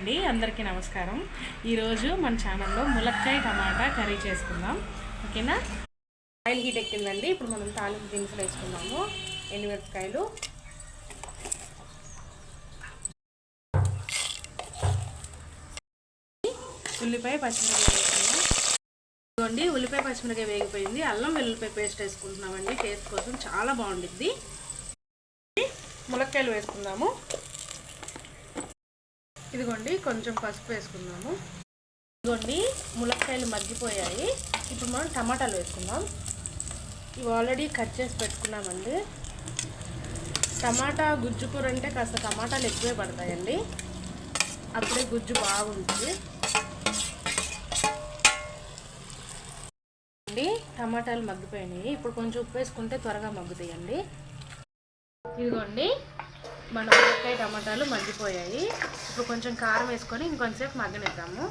అండి అందరికీ నమస్కారం. ఈరోజు మన ఛానల్లో ములక్కాయ టమాటా కర్రీ చేసుకుందాం. ఓకేనా? ఆయిల్ హీట్ ఎక్కిందండి. ఇప్పుడు మనం తాలింపు దినుసులు వేసుకుందాము. ఎండుమిరపకాయలు. ఉల్లిపాయ పచ్చిమిరపకాయ వేసుకుందాం. ఇదిగోండి ఉల్లిపాయ పచ్చిమిరపకాయ వేగిపోయింది. అల్లం వెల్లుల్లిపాయ పేస్ట్ వేసుకుంటున్నామండి. టేస్ట్ కోసం చాలా బాగుండిద్ది. ములక్కాయలు వేసుకుందాము. ఇదిగోండి కొంచెం పసుపు వేసుకుందాము. ఇదిగోండి ములక్కాయలు మగ్గిపోయాయి. ఇప్పుడు మనం టమాటాలు వేసుకుందాం. ఇవి ఆల్రెడీ కట్ చేసి పెట్టుకున్నామండి. టమాటా గుజ్జు కూర అంటే కాస్త టమాటాలు ఎక్కువే పడతాయండి. అప్పుడే గుజ్జు బాగుంటుంది. అండి టమాటాలు మగ్గిపోయినాయి. ఇప్పుడు కొంచెం ఉప్పు వేసుకుంటే త్వరగా మగ్గుతాయండి. ఇదిగోండి మన మునక్కాయ టమాటాలు మగ్గిపోయాయి. ఇప్పుడు కొంచెం కారం వేసుకొని ఇంకొంతసేపు మగ్గనిద్దాము.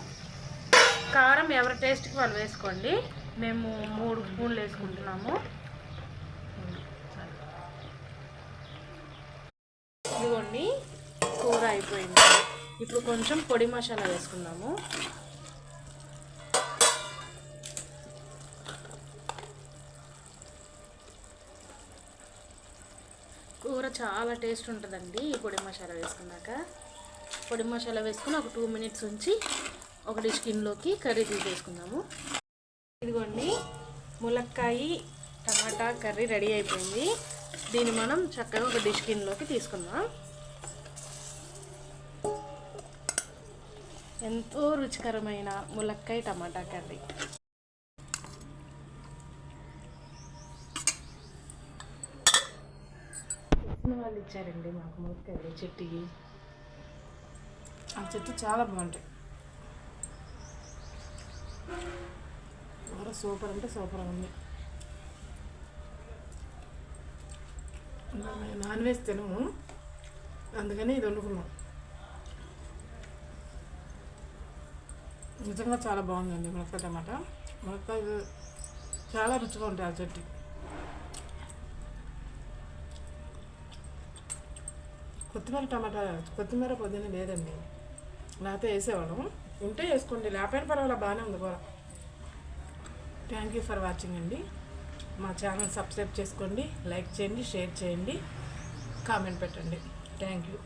కారం ఎవరి టేస్ట్కి వాళ్ళు వేసుకోండి. మేము మూడు స్పూన్లు వేసుకుంటున్నాము. ఇదిగోండి కూర అయిపోయింది. ఇప్పుడు కొంచెం పొడి మసాలా వేసుకుందాము. కూర చాలా టేస్ట్ ఉంటుందండి. ఈ పొడి మసాలా వేసుకున్నాక. పొడి మసాలా వేసుకుని ఒక టూ మినిట్స్ ఉంచి ఒక స్కిన్లోకి కర్రీ తీసేసుకుందాము. ఇదిగోండి. ములక్కాయ టమాటా కర్రీ రెడీ అయిపోయింది. దీన్ని మనం చక్కగా ఒక డిష్ గిన్నెలోకి తీసుకుందాం. ఎంతో రుచికరమైన ములక్కాయ టమాటా కర్రీ. తెలిసిన వాళ్ళు ఇచ్చారండి మాకు ములక్కాయలు చెట్టుకి ఆ చెట్టు చాలా బాగుంటాయి. కూర సూపర్ అంటే సూపర్ ఉంది. నాన్ వెజ్ తినము. అందుకని ఇది వండుకున్నాం. నిజంగా చాలా బాగుందండి మునక్కాయ టమాటా. మునక్కాయ చాలా రుచిగా ఉంటాయి ఆ చెట్టు. కొత్తిమీర టమాటా కొత్తిమీర పొద్దున్న లేదండి. లేకపోతే వేసేవాళ్ళం ఉంటే వేసుకోండి. లేకపోయినా పర్వాలేదు బాగానే ఉంది కూర. థ్యాంక్ యూ ఫర్ వాచింగ్ అండి. మా ఛానల్ సబ్స్క్రైబ్ చేసుకోండి లైక్ చేయండి షేర్ చేయండి కామెంట్ పెట్టండి. Thank you